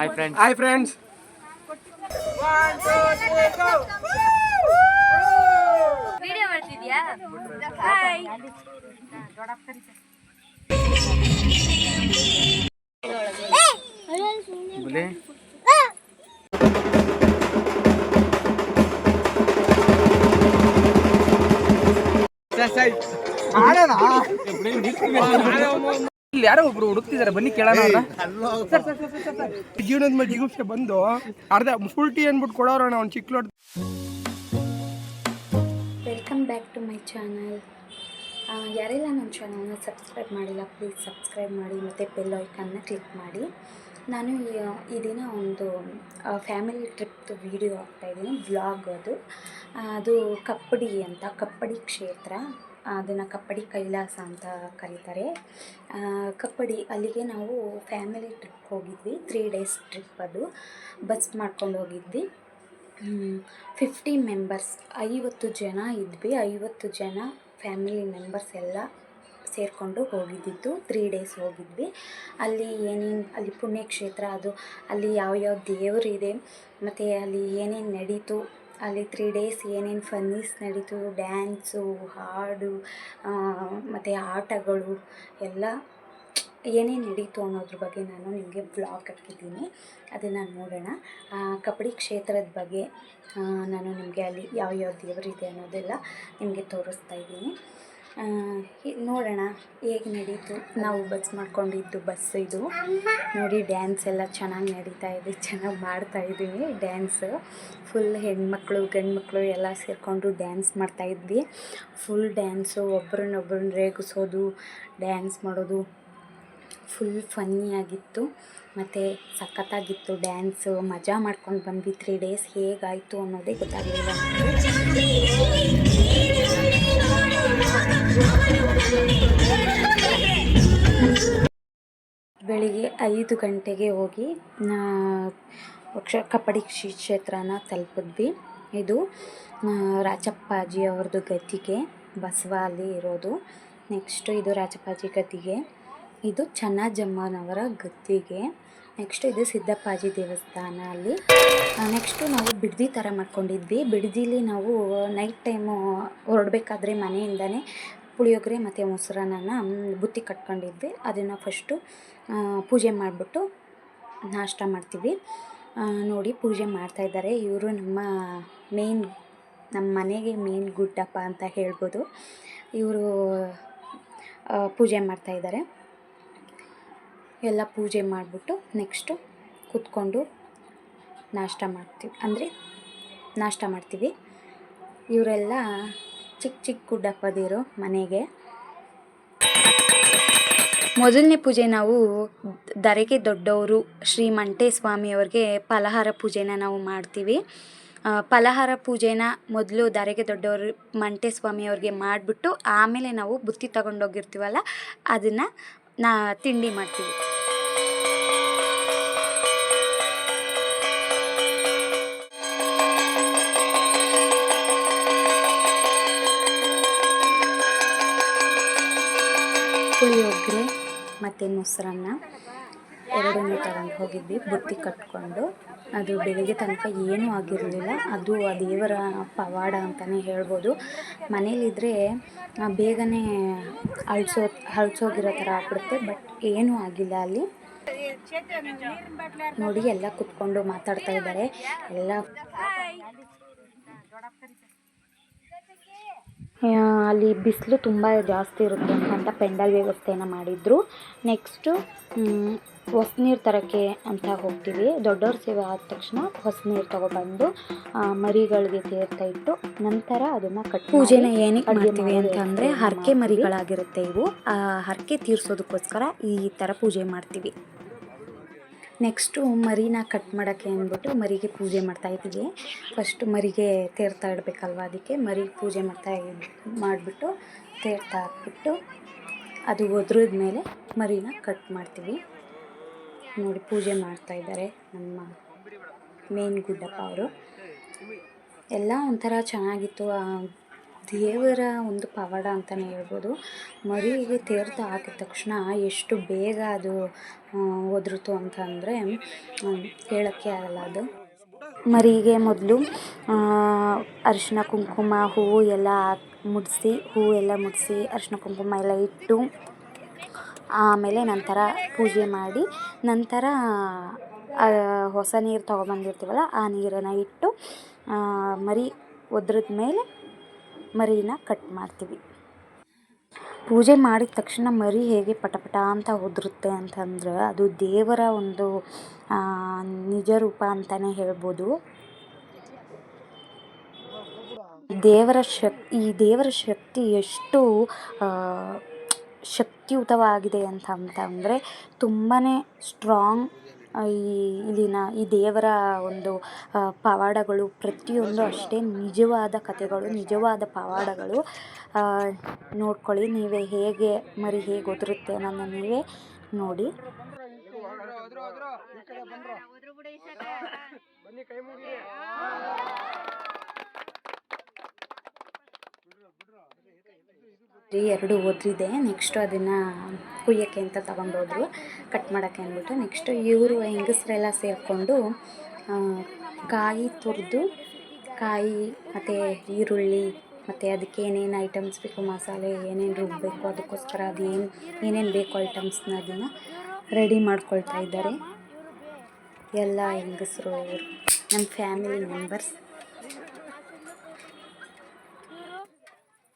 Hi friends hi friends video ಮಾಡ್ತಿದ್ಯಾ? Hi ಬುಲೆ ಇಲ್ಲಿ ಯಾರೋ ಒಬ್ರು ಹುಡುಕ್ತಿದ್ದಾರೆ ಬನ್ನಿ ಕೇಳೋಣ ಜೀವನದ ಮೇಲೆ ಜಿಗುಪ್ಸೆ ಬಂದು ಅರ್ಧ ಫುಲ್ ಟೀ ಅಂದ್ಬಿಟ್ಟು ಕೊಡೋರಣ ಅವ್ನು ಚಿಕ್ಕ ಲೋಟ್. Welcome back to my channel ಯಾರೆಲ್ಲ ನನ್ನ ಚಾನಲ್ನ ಸಬ್ಸ್ಕ್ರೈಬ್ ಮಾಡಿಲ್ಲ ಪ್ಲೀಸ್ ಸಬ್ಸ್ಕ್ರೈಬ್ ಮಾಡಿ ಮತ್ತು ಬೆಲ್ ಐಕನ್ನ ಕ್ಲಿಕ್ ಮಾಡಿ. ನಾನು ಈ- ಈ ದಿನ ಒಂದು ಫ್ಯಾಮಿಲಿ ಟ್ರಿಪ್ದು ವೀಡಿಯೋ ಹಾಕ್ತಾಯಿದ್ದೀನಿ ವ್ಲಾಗ್ ಅದು. ಅದು ಕಪ್ಪಡಿ ಅಂತ ಕಪ್ಪಡಿ ಕ್ಷೇತ್ರ. ಅದನ್ನು ಕಪ್ಪಡಿ ಕೈಲಾಸ ಅಂತ ಕರೀತಾರೆ. ಕಪ್ಪಡಿ ಅಲ್ಲಿಗೆ ನಾವು ಫ್ಯಾಮಿಲಿ ಟ್ರಿಪ್ ಹೋಗಿದ್ವಿ. ತ್ರೀ ಡೇಸ್ ಟ್ರಿಪ್ ಅದು. ಬಸ್ ಮಾಡ್ಕೊಂಡು ಹೋಗಿದ್ವಿ. ಫಿಫ್ಟಿ ಮೆಂಬರ್ಸ್ ಐವತ್ತು ಜನ ಇದ್ವಿ. ಐವತ್ತು ಜನ ಫ್ಯಾಮಿಲಿ ಮೆಂಬರ್ಸ್ ಎಲ್ಲ ಸೇರಿಕೊಂಡು ಹೋಗಿದ್ದಿತ್ತು ತ್ರೀ ಡೇಸ್ ಹೋಗಿದ್ವಿ. ಅಲ್ಲಿ ಏನೇನು, ಅಲ್ಲಿ ಪುಣ್ಯಕ್ಷೇತ್ರ ಅದು, ಅಲ್ಲಿ ಯಾವ ಯಾವ ದೇವರಿದೆ, ಮತ್ತು ಅಲ್ಲಿ ಏನೇನು ನಡೀತು ಅಲ್ಲಿ ತ್ರೀ ಡೇಸ್ ಏನೇನು ಫನ್ನೀಸ್ ನಡೀತು ಡ್ಯಾನ್ಸು ಹಾಡು ಮತ್ತು ಆಟಗಳು, ಎಲ್ಲ ಏನೇನು ನಡೀತು ಅನ್ನೋದ್ರ ಬಗ್ಗೆ ನಾನು ನಿಮಗೆ ಬ್ಲಾಗ್ ಹಾಕಿದ್ದೀನಿ. ಅದನ್ನು ನೋಡೋಣ. ಕಬಡ್ಡಿ ಕ್ಷೇತ್ರದ ಬಗ್ಗೆ ನಾನು ನಿಮಗೆ ಅಲ್ಲಿ ಯಾವ ಯಾವ ದೇವರಿದೆ ಅನ್ನೋದೆಲ್ಲ ನಿಮಗೆ ತೋರಿಸ್ತಾ ಇದ್ದೀನಿ. ನೋಡೋಣ ಹೇಗೆ ನಡೀತು. ನಾವು ಬಸ್ ಮಾಡ್ಕೊಂಡಿದ್ದು ಬಸ್ ಇದು. ನೋಡಿ ಡ್ಯಾನ್ಸ್ ಎಲ್ಲ ಚೆನ್ನಾಗಿ ನಡೀತಾ ಇದೆ. ಚೆನ್ನಾಗಿ ಮಾಡ್ತಾ ಇದ್ದೀವಿ ಡ್ಯಾನ್ಸ್ ಫುಲ್ ಹೆಣ್ಮಕ್ಳು, ಗಂಡ್ಮಕ್ಳು ಎಲ್ಲ ಸೇರಿಕೊಂಡು ಡ್ಯಾನ್ಸ್ ಮಾಡ್ತಾ ಇದ್ವಿ. ಫುಲ್ ಡ್ಯಾನ್ಸು ಒಬ್ರನ್ನೊಬ್ರನ್ನ ರೇಗಿಸೋದು ಡ್ಯಾನ್ಸ್ ಮಾಡೋದು ಫುಲ್ ಫನ್ನಿಯಾಗಿತ್ತು ಮತ್ತು ಸಖತ್ತಾಗಿತ್ತು ಡ್ಯಾನ್ಸು ಮಜಾ ಮಾಡ್ಕೊಂಡು ಬಂದ್ವಿ. ತ್ರೀ ಡೇಸ್ ಹೇಗಾಯಿತು ಅನ್ನೋದೇ ಗೊತ್ತಾಗಲಿಲ್ಲ. ಬೆಳಿಗ್ಗೆ ಐದು ಗಂಟೆಗೆ ಹೋಗಿ ಕ್ಷಿ- ಕ್ಷೇತ್ರನ ತಲುಪಿದ್ವಿ. ಇದು ರಾಚಪ್ಪಾಜಿ ಅವ್ರದ್ದು ಗದ್ದಿಗೆ ಬಸವ ಅಲ್ಲಿ ಇರೋದು. ನೆಕ್ಸ್ಟು ಇದು ರಾಚಪ್ಪಾಜಿ ಗದ್ದಿಗೆ. ಇದು ಚನ್ನಜಮ್ಮನವರ ಗದ್ದಿಗೆ. ನೆಕ್ಸ್ಟು ಇದು ಸಿದ್ದಪ್ಪಾಜಿ ದೇವಸ್ಥಾನ ಅಲ್ಲಿ. ನೆಕ್ಸ್ಟು ನಾವು ಬಿಡದಿ ಥರ ಮಾಡ್ಕೊಂಡಿದ್ವಿ. ಬಿಡದಿಲಿ ನಾವು ನೈಟ್ ಟೈಮು ಹೊರಡ್ಬೇಕಾದ್ರೆ ಮನೆಯಿಂದನೇ ಪುಳಿಯೋಗರೆ ಮತ್ತು ಮೊಸರನ್ನ ಬುತ್ತಿ ಕಟ್ಕೊಂಡಿದ್ವಿ. ಅದನ್ನು ಫಸ್ಟು ಪೂಜೆ ಮಾಡಿಬಿಟ್ಟು ನಾಷ್ಟ ಮಾಡ್ತೀವಿ. ನೋಡಿ ಪೂಜೆ ಮಾಡ್ತಾಯಿದ್ದಾರೆ ಇವರು ನಮ್ಮ ಮೇನ್ ನಮ್ಮ ಮನೆಗೆ ಮೇನ್ ಗುಡ್ಡಪ್ಪ ಅಂತ ಹೇಳ್ಬೋದು. ಇವರು ಪೂಜೆ ಮಾಡ್ತಾಯಿದ್ದಾರೆ ಎಲ್ಲ ಪೂಜೆ ಮಾಡಿಬಿಟ್ಟು ನೆಕ್ಸ್ಟು ಕೂತ್ಕೊಂಡು ನಾಷ್ಟ ಮಾಡ್ತೀವಿ. ಅಂದರೆ ನಾಷ್ಟ ಮಾಡ್ತೀವಿ. ಇವರೆಲ್ಲ ಚಿಕ್ಕ ಚಿಕ್ಕ ಗುಡ್ಡಪ್ಪದಿರು ಮನೆಗೆ. ಮೊದಲನೇ ಪೂಜೆ ನಾವು ದರೆಗೆ ದೊಡ್ಡವರು ಶ್ರೀ ಮಂಟೇಸ್ವಾಮಿಯವ್ರಿಗೆ ಫಲಹಾರ ಪೂಜೆನ ನಾವು ಮಾಡ್ತೀವಿ. ಫಲಹಾರ ಪೂಜೆನ ಮೊದಲು ದರೆಗೆ ದೊಡ್ಡವರು ಮಂಟೆ ಸ್ವಾಮಿಯವ್ರಿಗೆ ಮಾಡಿಬಿಟ್ಟು ಆಮೇಲೆ ನಾವು ಬುತ್ತಿ ತಗೊಂಡೋಗಿರ್ತೀವಲ್ಲ, ಅದನ್ನು ನಾ ತಿಂಡಿ ಮಾಡ್ತೀವಿ. ಪುಳಿಯೋಗರೆ ಮತ್ತು ಮೊಸರನ್ನ ಎರಡನ್ನೂ ತಗೊಂಡು ಹೋಗಿದ್ವಿ. ಬುತ್ತಿ ಕಟ್ಕೊಂಡು. ಅದು ಬೆಳಿಗ್ಗೆ ತನಕ ಏನೂ ಆಗಿರಲಿಲ್ಲ. ಅದು ಆ ದೇವರ ಪವಾಡ ಅಂತಲೇ ಹೇಳ್ಬೋದು. ಮನೇಲಿದ್ದರೆ ಬೇಗನೆ ಅಳಿಸೋ, ಅಳಿಸೋಗಿರೋ ಥರ ಆಗ್ಬಿಡುತ್ತೆ. ಬಟ್ ಏನೂ ಆಗಿಲ್ಲ ಅಲ್ಲಿ. ನೋಡಿ, ಎಲ್ಲ ಕುತ್ಕೊಂಡು ಮಾತಾಡ್ತಾ ಇದ್ದಾರೆ. ಎಲ್ಲ ಅಲ್ಲಿ ಬಿಸಿಲು ತುಂಬ ಜಾಸ್ತಿ ಇರುತ್ತೆ ಅಂತ ಪೆಂಡಲ್ ವ್ಯವಸ್ಥೆನ ಮಾಡಿದ್ರು. ನೆಕ್ಸ್ಟು ಹೊಸ್ನೀರು ತರೋಕ್ಕೆ ಅಂತ ಹೋಗ್ತೀವಿ. ದೊಡ್ಡವ್ರ ಸೇವೆ ಆದ ತಕ್ಷಣ ಹೊಸ್ನೀರು ತಗೊಬಂದು ತೊಗೊಬಂದು ಮರಿಗಳಿಗೆ ತೀರ್ಥ ಇಟ್ಟು ನಂತರ ಅದನ್ನು ಕಟ್ ಪೂಜೆನ ಏನಕ್ಕೆ ಮಾಡ್ತೀವಿ ಅಂತಂದರೆ ಹರಕೆ ಮರಿಗಳಾಗಿರುತ್ತೆ ಇವು. ಆ ಹರಕೆ ತೀರಿಸೋದಕ್ಕೋಸ್ಕರ ಈ ಥರ ಪೂಜೆ ಮಾಡ್ತೀವಿ. ನೆಕ್ಸ್ಟು ಮರಿನ ಕಟ್ ಮಾಡೋಕ್ಕೆ ಅಂದ್ಬಿಟ್ಟು ಮರಿಗೆ ಪೂಜೆ ಮಾಡ್ತಾ ಇದ್ದೀವಿ. ಫಸ್ಟು ಮರಿಗೆ ತೇರ್ತಾ ಇಡಬೇಕಲ್ವ ಅದಕ್ಕೆ? ಮರಿಗೆ ಪೂಜೆ ಮಾಡ್ತಾ ಮಾಡಿಬಿಟ್ಟು ತೇರ್ತಾ ಹಾಕ್ಬಿಟ್ಟು ಅದು ಒದ್ರಿದ ಮೇಲೆ ಮರಿನ ಕಟ್ ಮಾಡ್ತೀವಿ. ನೋಡಿ ಪೂಜೆ ಮಾಡ್ತಾ ಇದ್ದಾರೆ ನಮ್ಮ ಮೇನ್ ಗುಡ್ಡಪ್ಪ ಅವರು. ಎಲ್ಲ ಒಂಥರ ಚೆನ್ನಾಗಿತ್ತು ದೇವರ ಒಂದು ಪವಾಡ ಅಂತಲೇ ಹೇಳ್ಬೋದು. ಮರಿಗೆ ತೀರ್ಥ ಹಾಕಿದ ತಕ್ಷಣ ಎಷ್ಟು ಬೇಗ ಅದು ಒದರುತು ಅಂತ ಅಂದರೆ ಹೇಳೋಕ್ಕೆ ಆಗಲ್ಲ ಅದು. ಮರಿಗೆ ಮೊದಲು ಅರಿಶಿನ ಕುಂಕುಮ, ಹೂವು ಎಲ್ಲ ಮುಡಿಸಿ, ಹೂವು ಎಲ್ಲ ಮುಡಿಸಿ ಅರಿಶಿನ ಕುಂಕುಮ ಎಲ್ಲ ಇಟ್ಟು, ಆಮೇಲೆ ನಂತರ ಪೂಜೆ ಮಾಡಿ, ನಂತರ ಹೊಸ ನೀರು ತೊಗೊಬಂದಿರ್ತೀವಲ್ಲ, ಆ ನೀರನ್ನು ಇಟ್ಟು ಮರಿ ಒದ್ರದ ಮೇಲೆ ಮರಿನ ಕಟ್ ಮಾಡ್ತೀವಿ. ಪೂಜೆ ಮಾಡಿದ ತಕ್ಷಣ ಮರಿ ಹೇಗೆ ಪಟಪಟ ಪಟ ಅಂತ ಉದುರುತ್ತೆ ಅಂತಂದ್ರೆ ಅದು ದೇವರ ಒಂದು ನಿಜ ರೂಪ ಅಂತಲೇ ಹೇಳ್ಬೋದು. ದೇವರ ಶಕ್, ಈ ದೇವರ ಶಕ್ತಿ ಎಷ್ಟು ಶಕ್ತಿಯುತವಾಗಿದೆ ಅಂತ ಅಂತಂದರೆ ತುಂಬಾ ಸ್ಟ್ರಾಂಗ್ ಈ ಇಲ್ಲಿನ ಈ ದೇವರ ಒಂದು ಪವಾಡಗಳು ಪ್ರತಿಯೊಂದು ಅಷ್ಟೇ ನಿಜವಾದ ಕಥೆಗಳು ನಿಜವಾದ ಪವಾಡಗಳು. ನೋಡ್ಕೊಳ್ಳಿ ನೀವೇ ಹೇಗೆ ಮರಿ ಹೇಗೆ ಒದರುತ್ತೆ ಅನ್ನೋದನ್ನ ನೀವೇ ನೋಡಿ. ಬನ್ನಿ ಕೈ ಮುಗಿರಿ. ಎರಡು ಒದ್ರಿದೆ ನೆಕ್ಸ್ಟು ಅದನ್ನು ಕುಯ್ಯೋಕ್ಕೆ ಅಂತ ತಗೊಂಡೋದ್ರು. ಕಟ್ ಮಾಡೋಕ್ಕೆ ಅಂದ್ಬಿಟ್ಟು ನೆಕ್ಸ್ಟು ಇವರು ಹೆಂಗಸರೆಲ್ಲ ಸೇರಿಕೊಂಡು ಕಾಯಿ ತುರಿದು, ಕಾಯಿ ಮತ್ತು ಈರುಳ್ಳಿ ಮತ್ತು ಅದಕ್ಕೆ ಏನೇನು ಐಟಮ್ಸ್ ಬೇಕು, ಮಸಾಲೆ ಏನೇನು ರುಬ್ಬಬೇಕು ಅದಕ್ಕೋಸ್ಕರ ಅದು ಏನು, ಏನೇನು ಬೇಕು ಐಟಮ್ಸ್ನ ಅದನ್ನು ರೆಡಿ ಮಾಡ್ಕೊಳ್ತಾ ಇದ್ದಾರೆ. ಎಲ್ಲ ಹೆಂಗಸರು ನಮ್ಮ ಫ್ಯಾಮಿಲಿ ಮೆಂಬರ್ಸ್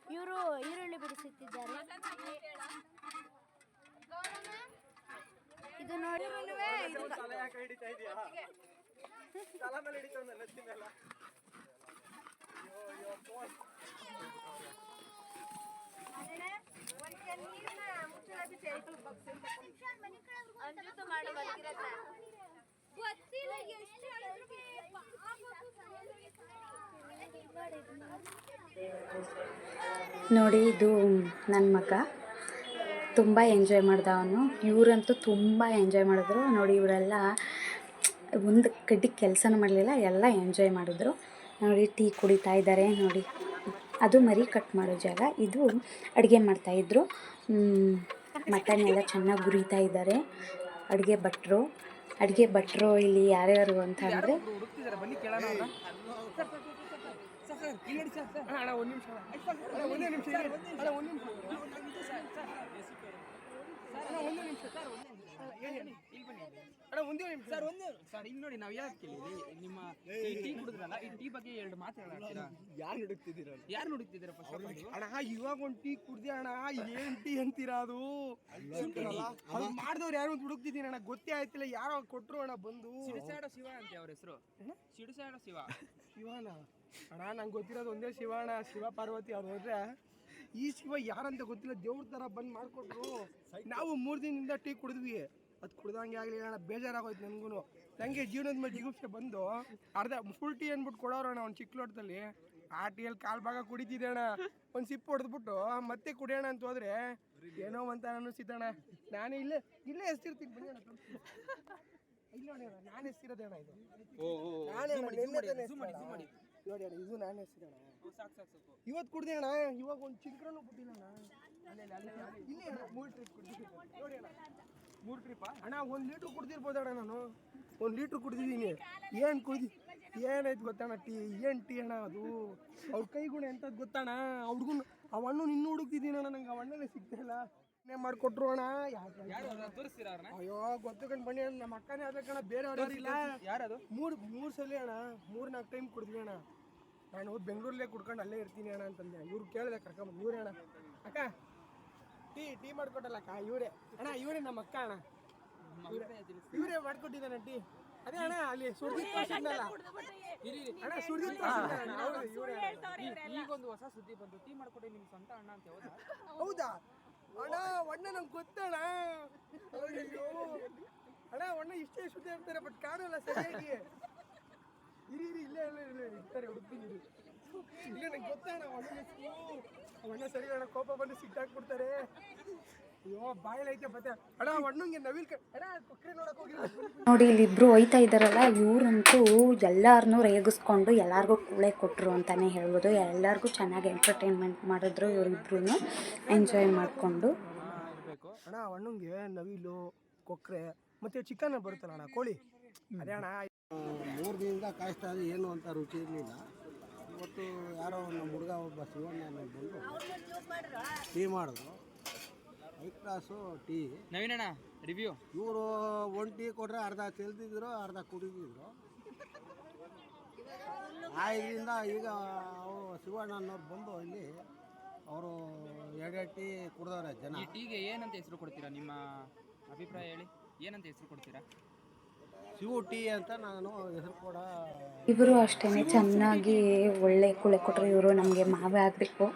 ಇವರು ಈರುಳ್ಳಿ ಬಿಡಿಸುತ್ತಿದ್ದಾರೆ ಇದು ನೋಡಿ. ನೋಡಿ, ಇದು ನನ್ನ ಮಗ. ತುಂಬ ಎಂಜಾಯ್ ಮಾಡ್ದ ಅವನು. ಇವರಂತೂ ತುಂಬ ಎಂಜಾಯ್ ಮಾಡಿದ್ರು. ನೋಡಿ, ಇವರೆಲ್ಲ ಒಂದು ಕಡ್ಡಿ ಕೆಲಸನೂ ಮಾಡಲಿಲ್ಲ, ಎಲ್ಲ ಎಂಜಾಯ್ ಮಾಡಿದ್ರು. ನೋಡಿ, ಟೀ ಕುಡಿತಾ ಇದ್ದಾರೆ ನೋಡಿ. ಅದು ಮರಿ ಕಟ್ ಮಾಡೋ ಜಾಗ. ಇದು ಅಡುಗೆ ಮಾಡ್ತಾಯಿದ್ರು ಮಟನ್ ಎಲ್ಲ ಚೆನ್ನಾಗಿ ಗುರಿತಾ ಇದ್ದಾರೆ ಅಡುಗೆ ಭಟ್ರು. ಅಡುಗೆ ಭಟ್ರು ಇಲ್ಲಿ ಯಾರ್ಯಾರು ಅಂತ ಅಂದರೆ ಹುಡುಕ್ತಿದಾರೆ ಇಲ್ಲಿ ಸರ್ ಸರ್ ಅಣ್ಣ, ಒಂದು ನಿಮಿಷ ಅಣ್ಣ, ಒಂದೇ ನಿಮಿಷ ಅಣ್ಣ, ಒಂದು ನಿಮಿಷ ಅಣ್ಣ, ಒಂದು ನಿಮಿಷ ಸರ್ ಅಣ್ಣ. ಒಂದೇ ನಿಮಿಷ. ಸರ್ ಒಂದು ಸರ್ ಇಲ್ಲಿ ನೋಡಿ ನಾವು ಯಾಕೆ ಕೇಳಿದ್ರಿ ನಿಮ್ಮ ಈ ಟೀ ಕುಡಿದ್ರಲ್ಲ ಈ ಟೀ ಬಗ್ಗೆ ಎರಡು ಮಾತಾಡ್ತೀರಾ ಯಾರು ನುಡುಕ್ತಿದ್ದೀರ ಯಾರು ನುಡುಕ್ತಿದ್ದೀರ ಫಸ್ಟ್ ಅಣ್ಣ ಇವಾಗ ಒಂದು ಟೀ ಕುಡ್ದೆ ಅಣ್ಣ ಏನ್ ಟೀ ಅಂತೀರಾ ಅದು? ಅದು ಮಾಡ್ದವ್ರು ಯಾರು ಅಂತ ಹುಡುಕ್ತಿದ್ದೀನಿ ಅಣ್ಣ. ಗೊತ್ತೇ ಆಯ್ತಿಲ್ಲ ಯಾರೋ ಕೊಟ್ರು ಅಣ್ಣ ಬಂದು. ಸಿಡಿಸಾಡ ಶಿವ ಅಂತ ಅವ್ರ ಹೆಸರು. ಸಿಡಿಸಾಡ ಶಿವ. ಶಿವನ? ಅಣ್ಣ ನಂಗೆ ಗೊತ್ತಿರೋದು ಒಂದೇ ಶಿವ ಅಣ್ಣ. ಶಿವ ಪಾರ್ವತಿ ಅವ್ರು ಹೋದ್ರೆ ಈ ಶಿವ ಯಾರಂತ ಗೊತ್ತಿಲ್ಲ ದೇವ್ರ ಥರ ಬಂದು ಮಾಡಿಕೊಟ್ರು. ನಾವು ಮೂರು ದಿನದಿಂದ ಟೀ ಕುಡಿದ್ವಿ. ಅದು ಕುಡ್ದಂಗೆ ಆಗಲಿಲ್ಲ ಅಣ್ಣ ಬೇಜಾರಾಗೋಯ್ತು ನನ್ಗೂ ನಂಗೆ ಜೀವನದ ಮೇಲೆ ಜಿಗುಪ್ಸೆ ಬಂದು ಅರ್ಧ ಫುಲ್ ಟೀ ಅಂದ್ಬಿಟ್ಟು ಕೊಡೋರು ಅಣ್ಣ ಒಂದು ಚಿಕ್ಕ ಲೋಟದಲ್ಲಿ ಆ ಟೀಯಲ್ಲಿ ಕಾಲ್ ಭಾಗ ಕುಡಿತಿದ್ದೆ ಅಣ್ಣ. ಒಂದು ಸಿಪ್ಪು ಹೊಡೆದ್ಬಿಟ್ಟು ಮತ್ತೆ ಕುಡಿಯೋಣ ಅಂತ ಹೋದ್ರೆ ಏನೋ ಅಂತ ಅನ್ನಿಸ್ತಿದ್ದಣ್ಣ ನಾನೇ ಇಲ್ಲೇ ಇಲ್ಲೇ ಎಸ್ತಿರ್ತೀನಿ. ಬನ್ನಿ ಅಣ್ಣ ಇಲ್ಲ ಇಲ್ಲ ಎಸ್ತಿರೋದೇಣ ಇದು. ನಾನು ಎಸ್ತಿರೋದೇ ಅಣ್ಣ ಇದು ನಾನು ಎಸ್ದೆ ಅಣ್ಣ. ನೋಡಿ ಇವತ್ತು ಕುಡ್ದೆ ಅಣ್ಣ ಇವಾಗ ಒಂದು ಚಿಂಕ್ರನು ಬಿಟ್ಟಿಲ್ಲ ಅಣ್ಣ. ಇಲ್ಲಿ ಮೂರು ಟ್ರಿಪ್ ಕುಡ್ದಿದ್ದೀನಿ. ನೋಡಿ ಅಣ್ಣ. ಮೂರು ಟ್ರಿಪ್ ಅಣ್ಣ ಒಂದು ಲೀಟ್ರ್ ಕುಡ್ದಿರ್ಬೋದು ಅಣ್ಣ ನಾನು. ಒಂದು ಲೀಟ್ರ್ ಕುಡ್ದಿದ್ದೀನಿ. ಏನು ಕುಡ್ದಿ ಏನಾಯ್ತು ಗೊತ್ತಣ್ಣ ಟೀ ಏನು ಟೀ ಅಣ್ಣ ಅದು? ಅವ್ರ ಕೈಗುಣ ಎಂಥದ್ದು ಗೊತ್ತಣ್ಣ? ಅವ್ರಿಗೂ ಆ ಹಣ್ಣು ಇನ್ನೂ ಹುಡುಕ್ತಿದ್ದೀನಿ ಅಣ್ಣ ನಂಗೆ ಆ ಹಣ್ಣನೇ ಸಿಗ್ತಾ ಇಲ್ಲ ಮಾಡ್ಕೊಟ್ರು ಅಣ್ಣ. ಯಾರು ಅವ್ರನ್ನ ತೋರಿಸ್ತೀರಾ ಅವ್ರನ್ನ? ಅಯ್ಯೋ ಗೊತ್ತಕೊಂಡು ಬನ್ನಿ ಅಣ್ಣ. ನಮ್ಮ ಅಕ್ಕನೇ ಆಗ್ಬೇಕಣ್ಣ ಬೇರೆ ಅವ್ರಿಲ್ಲ ಯಾರದು? ಮೂರು ಮೂರು ಸಲ ಅಣ್ಣ. ಮೂರು ನಾಲ್ಕು ಟೈಮ್ ಕುಡಿದ್ವಿ ಅಣ್ಣ. ನಾನು ಬೆಂಗಳೂರಲ್ಲೇ ಕುಡ್ಕೊಂಡು ಅಲ್ಲೇ ಇರ್ತೀನಿ ಅಣ್ಣ ಅಂತಂದೆ. ಇವ್ರು ಕೇಳಿದೆ ಕರ್ಕೊಂಬಂದು ಇವರೇ ಅಣ್ಣ. ಅಕ್ಕ ಟೀ ಟೀ ಮಾಡ್ಕೊಟ್ಟಲ್ಲ ಅಕ್ಕ? ಇವರೇ. ಅಣ್ಣ ಇವರೇ ನಮ್ಮ ಅಕ್ಕ ಅಣ್ಣ. ಇವರೇ ಮಾಡ್ಕೊಟ್ಟಿದ್ದಾನೆ ಟೀ. ಅದೇ ಅಣ್ಣ ಅಲ್ಲಿ ಸುರ್ಜಿತ್ ತೋರ್ಸಿದ್ನಲ್ಲ ಅಣ್ಣ ಸುರ್ಜಿತ್ ತೋರ್ಸಿದ್ನಲ್ಲ, ಹೌದು ಇವರೇ ಈಗೊಂದು ಹೊಸ ಸುದ್ದಿ ಬಂತು. ಟೀ ಮಾಡ್ಕೊಡಿ ನಿಮ್ಮ ಸ್ವಂತ ಅಣ್ಣ ಅಂತ ಹೌದಾ ಹೌದಾ? ಅಣ್ಣ ಅಣ್ಣ ನಂಗೆ ಗೊತ್ತಣ್ಣ. ಅಯ್ಯೋ ಅಣ್ಣ ಒಣ್ಣ ಇಷ್ಟೇ ಶುದ್ಧ ಇರ್ತಾರೆ ಬಟ್ ಕಾಣಲ್ಲ ಸರಿಯಾಗಿ ಇರಿ ಇರಿ, ಇಲ್ಲ ಇಲ್ಲ ಇಲ್ಲ, ಇರ್ತಾರೆ ಹುಡುಕ್ತೀನಿ ಇಲ್ಲ ನಂಗೆ ಗೊತ್ತಣ್ಣ ಒಣ್ಣ ಅಣ್ಣ ಸರಿ, ಅಣ್ಣ, ಕೋಪ ಬಂದು ಸಿಟ್ಟಾಕ್ಬಿಡ್ತಾರೆ. ಅಯ್ಯೋ ಇಲ್ಲಿ ಬತ್ತೆ ಅಣ್ಣ ಒಣ್ಣಂಗೆ ನವಿಲ್ ಅಣ್ಣ ನೋಡಕ್ ನೋಡಿ ಇಲ್ಲಿಬ್ರು ಹೋಯ್ತಾ ಇದ್ದಾರಲ್ಲ ಇವ್ರಂತೂ ಎಲ್ಲಾರನ್ನೂ ರೇಗಿಸ್ಕೊಂಡು ಎಲ್ಲರಿಗೂ ಕೂಳೆ ಕೊಟ್ಟರು ಅಂತಲೇ ಹೇಳ್ಬೋದು. ಎಲ್ಲರಿಗೂ ಚೆನ್ನಾಗಿ ಎಂಟರ್ಟೈನ್ಮೆಂಟ್ ಮಾಡಿದ್ರು ಇವರಿಬ್ರು ಎಂಜಾಯ್ ಮಾಡಿಕೊಂಡು. ಅಣ್ಣ ಅಣ್ಣಂಗೆ ನವಿಲು ಕೊಕ್ರೆ ಮತ್ತೆ ಚಿಕನ್ ಬರುತ್ತಲ್ಲ ಅಣ್ಣ ಕೋಳಿ. ಅದೇ ಅಣ್ಣ ಮೂರು ದಿನದಿಂದ ಕಾಯಿಸ್ತಾ ಇದೆ ಏನು ಅಂತ ರುಚಿ ಇರಲಿಲ್ಲ. ಇವತ್ತು ಯಾರೋ ನಮ್ಮ ಹುಡುಗ ಒಬ್ಬ ಶಿವಣ್ಣ ಬಂದು ಟೀ ಮಾಡಿದ್ರು. High class tea. Naveenanna review ಇವರು ಒನ್ ಟೀ ಕೊಟ್ಟರೆ ಅರ್ಧ ಚೆಲ್ತಿದ್ರು ಅರ್ಧ ಕುಡಿದಿದ್ರು. ಆ ಇದರಿಂದ ಈಗ ಅವರು ಶಿವಣ್ಣ ಅನ್ನೋರು ಬಂದು ಇಲ್ಲಿ ಅವರು ಎರಡೆರಡು ಟೀ ಕುಡಿದವ್ರೆ ಜನ. ಈ ಟೀಗೆ ಏನಂತ ಹೆಸರು ಕೊಡ್ತೀರಾ? ನಿಮ್ಮ ಅಭಿಪ್ರಾಯ ಹೇಳಿ. ಏನಂತ ಹೆಸರು ಕೊಡ್ತೀರಾ? ಶಿವು ಟೀ ಅಂತ ನಾನು ಹೆಸರು ಕೂಡ ಇವರು ಅಷ್ಟೇ ಚೆನ್ನಾಗಿ ಒಳ್ಳೆ ಕುಳೆ ಕೊಟ್ಟರು ಇವರು ನಮಗೆ ಮಾವೇ ಆಗಬೇಕು.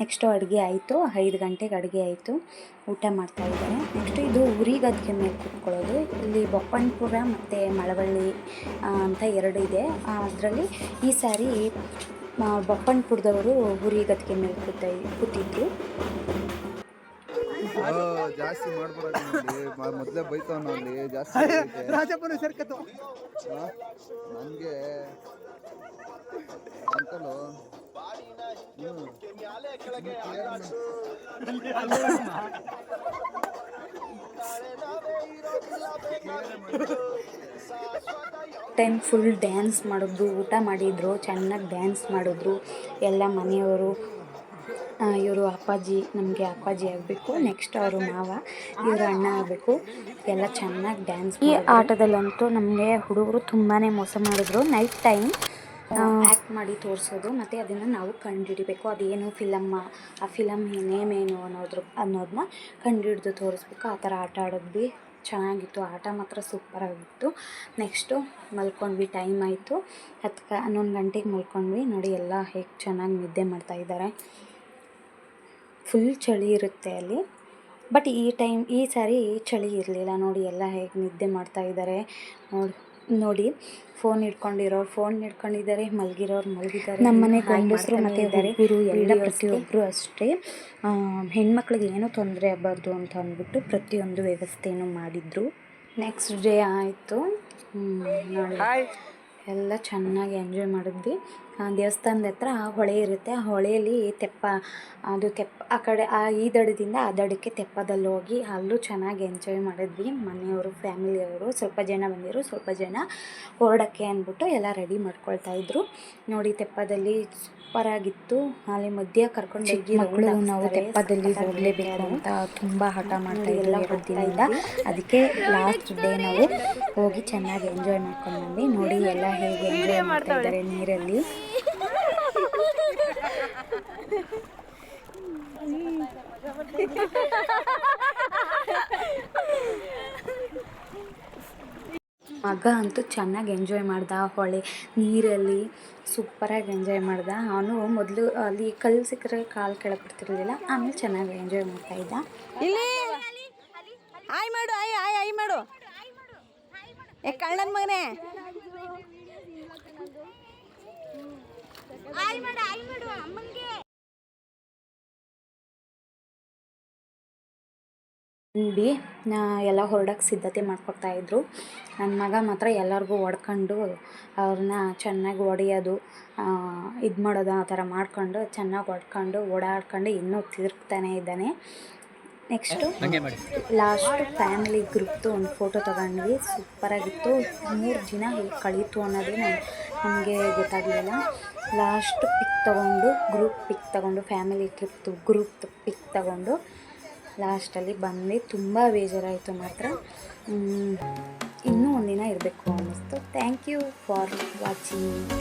ನೆಕ್ಸ್ಟು ಅಡುಗೆ ಆಯಿತು, ಐದು ಗಂಟೆಗೆ ಅಡುಗೆ ಆಯಿತು, ಊಟ ಮಾಡ್ತಾ ಇದ್ದಾರೆ ನೆಕ್ಸ್ಟು ಇದು ಉರಿ ಗದ್ಗೆ ಮೇಲೆ ಕುತ್ಕೊಳ್ಳೋದು. ಇಲ್ಲಿ ಬೊಪ್ಪಣ್ಪುರ ಮತ್ತು ಮಳವಳ್ಳಿ ಅಂತ ಎರಡು ಇದೆ. ಅದರಲ್ಲಿ ಈ ಸಾರಿ ಬೊಪ್ಪನಪುರದವರು ಬೊಪ್ಪಣ್ಪುರದವರು ಉರಿ ಗದ್ಗೆ ಮೇಲೆ ಕೂತ ಕೂತಿದ್ರು. ಜಾಸ್ತಿ ಮಾಡ್ಬಾರ್ದು ಮೊದಲೇ ಬೈತಾವ್ ಅಲ್ಲಿ ಜಾಸ್ತಿ. ರಾಜಪ್ಪನ ಸೇರ್ಕತ್ತು ನನಗೆ ಹ್ಮ್. ಟೈಮ್ ಫುಲ್ ಡ್ಯಾನ್ಸ್ ಮಾಡಿದ್ರು ಊಟ ಮಾಡಿದ್ರು ಚೆನ್ನಾಗಿ ಡ್ಯಾನ್ಸ್ ಮಾಡಿದ್ರು ಎಲ್ಲ ಮನೆಯವರು ಇವರು ಅಪ್ಪಾಜಿ ನಮಗೆ ಅಪ್ಪಾಜಿ ಆಗಬೇಕು ನೆಕ್ಸ್ಟ್ ಅವರು ಮಾವ ಇವರು ಅಣ್ಣ ಆಗಬೇಕು. ಎಲ್ಲ ಚೆನ್ನಾಗಿ ಡ್ಯಾನ್ಸ್ ಈ ಆಟದಲ್ಲಂತೂ ನಮಗೆ ಹುಡುಗರು ತುಂಬಾ ಮೋಸ ಮಾಡಿದ್ರು. ನೈಟ್ ಟೈಮ್ ಆ್ಯಕ್ಟ್ ಮಾಡಿ ತೋರಿಸೋದು ಮತ್ತು ಅದನ್ನು ನಾವು ಕಂಡುಹಿಡಿಬೇಕು ಅದೇನು ಫಿಲಮ್ಮ ಆ ಫಿಲಮ್ ನೇಮ್ ಏನು ಅನ್ನೋದ್ರ ಅನ್ನೋದನ್ನ ಕಂಡುಹಿಡ್ದು ತೋರಿಸ್ಬೇಕು. ಆ ಥರ ಆಟ ಆಡಿದ್ವಿ ಚೆನ್ನಾಗಿತ್ತು. ಆಟ ಮಾತ್ರ ಸೂಪರಾಗಿತ್ತು ನೆಕ್ಸ್ಟು ಮಲ್ಕೊಂಡ್ವಿ ಟೈಮ್ ಆಯಿತು. ಹತ್ತು ಕ ಹನ್ನೊಂದು ಗಂಟೆಗೆ ಮಲ್ಕೊಂಡ್ವಿ. ನೋಡಿ ಎಲ್ಲ ಹೇಗೆ ಚೆನ್ನಾಗಿ ನಿದ್ದೆ ಮಾಡ್ತಾ ಇದ್ದಾರೆ. ಫುಲ್ ಚಳಿ ಇರುತ್ತೆ ಅಲ್ಲಿ. ಬಟ್ ಈ ಟೈಮ್ ಈ ಸಾರಿ ಚಳಿ ಇರಲಿಲ್ಲ. ನೋಡಿ ಎಲ್ಲ ಹೇಗೆ ನಿದ್ದೆ ಮಾಡ್ತಾ ಇದ್ದಾರೆ ನೋಡಿ ನೋಡಿ ಫೋನ್ ಹಿಡ್ಕೊಂಡಿರೋರು ಫೋನ್ ಹಿಡ್ಕೊಂಡಿದ್ದಾರೆ. ಮಲಗಿರೋರು ಮಲಗಿದ್ದಾರೆ. ನಮ್ಮನೆ ಗಂಡಸರು ಮತ್ತು ಹುಡುಗರು ಎಲ್ಲ ಪ್ರತಿಯೊಬ್ಬರು ಅಷ್ಟೇ. ಹೆಣ್ಮಕ್ಳಿಗೆ ಏನೂ ತೊಂದರೆ ಆಗಬಾರ್ದು ಅಂತ ಅಂದ್ಬಿಟ್ಟು ಪ್ರತಿಯೊಂದು ವ್ಯವಸ್ಥೆಯನ್ನು ಮಾಡಿದರು. ನೆಕ್ಸ್ಟ್ ಡೇ ಆಯಿತು. ಎಲ್ಲ ಚೆನ್ನಾಗಿ ಎಂಜಾಯ್ ಮಾಡಿದ್ವಿ. ದೇವಸ್ಥಾನದ ಹತ್ರ ಹೊಳೆ ಇರುತ್ತೆ. ಆ ಹೊಳೆಯಲ್ಲಿ ತೆಪ್ಪ ಅದು ತೆಪ್ಪ ಆ ಕಡೆ ಆ ಈ ದಡದಿಂದ ಆ ದಡಕ್ಕೆ ತೆಪ್ಪದಲ್ಲಿ ಹೋಗಿ ಅಲ್ಲೂ ಚೆನ್ನಾಗಿ ಎಂಜಾಯ್ ಮಾಡಿದ್ವಿ. ಮನೆಯವರು ಫ್ಯಾಮಿಲಿಯವರು ಸ್ವಲ್ಪ ಜನ ಬಂದಿರು ಸ್ವಲ್ಪ ಜನ ಹೊರಡೋಕ್ಕೆ ಅಂದ್ಬಿಟ್ಟು ಎಲ್ಲ ರೆಡಿ ಮಾಡ್ಕೊಳ್ತಾ ಇದ್ರು. ನೋಡಿ ತೆಪ್ಪದಲ್ಲಿ ಸೂಪರಾಗಿತ್ತು ಅಲ್ಲಿ ಮಧ್ಯ ಕರ್ಕೊಂಡು ಹೋಗಿ ಮಕ್ಕಳು ನಾವು ತೆಪ್ಪದಲ್ಲಿ ಹೋಗಲೇಬೇಕು ಅಂತ ತುಂಬ ಹಠ ಮಾಡ್ತಾ ಎಲ್ಲ ಅದಕ್ಕೆ ಲಾಸ್ಟ್ ಡೇ ನಾವು ಹೋಗಿ ಚೆನ್ನಾಗಿ ಎಂಜಾಯ್ ಮಾಡ್ಕೊಂಡು ಬಂದ್ವಿ. ನೋಡಿ ಎಲ್ಲ ಹೇಗೆ ಎಂಜಾಯ್ ಮಾಡ್ತಾ ಇದ್ದಾರೆ ನೀರಲ್ಲಿ. ಮಗ ಅಂತೂ ಚೆನ್ನಾಗಿ ಎಂಜಾಯ್ ಮಾಡ್ದ, ಹೊಳೆ, ನೀರಲ್ಲಿ ಸೂಪರಾಗಿ ಎಂಜಾಯ್ ಮಾಡ್ದ. ಅವನು ಮೊದಲು ಅಲ್ಲಿ ಕಲ್ಲು ಸಿಕ್ಕರೆ ಕಾಲು ಕೆಳಗೆ ಬಿಡ್ತಿರ್ಲಿಲ್ಲ ಆಮೇಲೆ ಚೆನ್ನಾಗಿ ಎಂಜಾಯ್ ಮಾಡ್ತಾ ಇದ್ದ. ಇಲ್ಲಿ ಆಯ್ ಮಾಡು ಆಯ್ ಆಯ್ ಆಯ್ ಮಾಡು. ಏ ಮಗನೇ. ಬಿ ಎಲ್ಲ ಹೊರಡಕ್ಕೆ ಸಿದ್ಧತೆ ಮಾಡ್ಕೊತಾ ಇದ್ರು. ನನ್ನ ಮಗ ಮಾತ್ರ ಎಲ್ಲರಿಗೂ ಒಡ್ಕೊಂಡು ಅವ್ರನ್ನ ಚೆನ್ನಾಗಿ ಒಡೆಯೋದು ಇದು ಮಾಡೋದು ಆ ಥರ ಮಾಡ್ಕೊಂಡು ಚೆನ್ನಾಗಿ ಒಡ್ಕೊಂಡು ಓಡಾಡ್ಕೊಂಡು ಇನ್ನೂ ತಿರುಗ್ತಾನೆ ಇದ್ದಾನೆ. ನೆಕ್ಸ್ಟು ಲಾಸ್ಟು ಫ್ಯಾಮಿಲಿ ಗ್ರೂಪ್ದು ಒಂದು ಫೋಟೋ ತಗೊಂಡ್ವಿ. ಸೂಪರಾಗಿತ್ತು ಮೂರು ದಿನ ಹೇಗೆ ಕಳೀತು ಅನ್ನೋದು ನಮಗೆ ಗೊತ್ತಾಗಲಿಲ್ಲ. ಲಾಸ್ಟ್ ಪಿಕ್ ತಗೊಂಡು, ಗ್ರೂಪ್ ಪಿಕ್ ತಗೊಂಡು, ಫ್ಯಾಮಿಲಿ ಟ್ರಿಪ್ದು ಗ್ರೂಪ್ ಪಿಕ್ ತಗೊಂಡು ಲಾಸ್ಟಲ್ಲಿ ಬಂದು ತುಂಬ ಬೇಜಾರಾಯಿತು ಮಾತ್ರ. ಇನ್ನೂ ಒಂದಿನ ಇರಬೇಕು ಅನ್ನಿಸ್ತು. Thank you for watching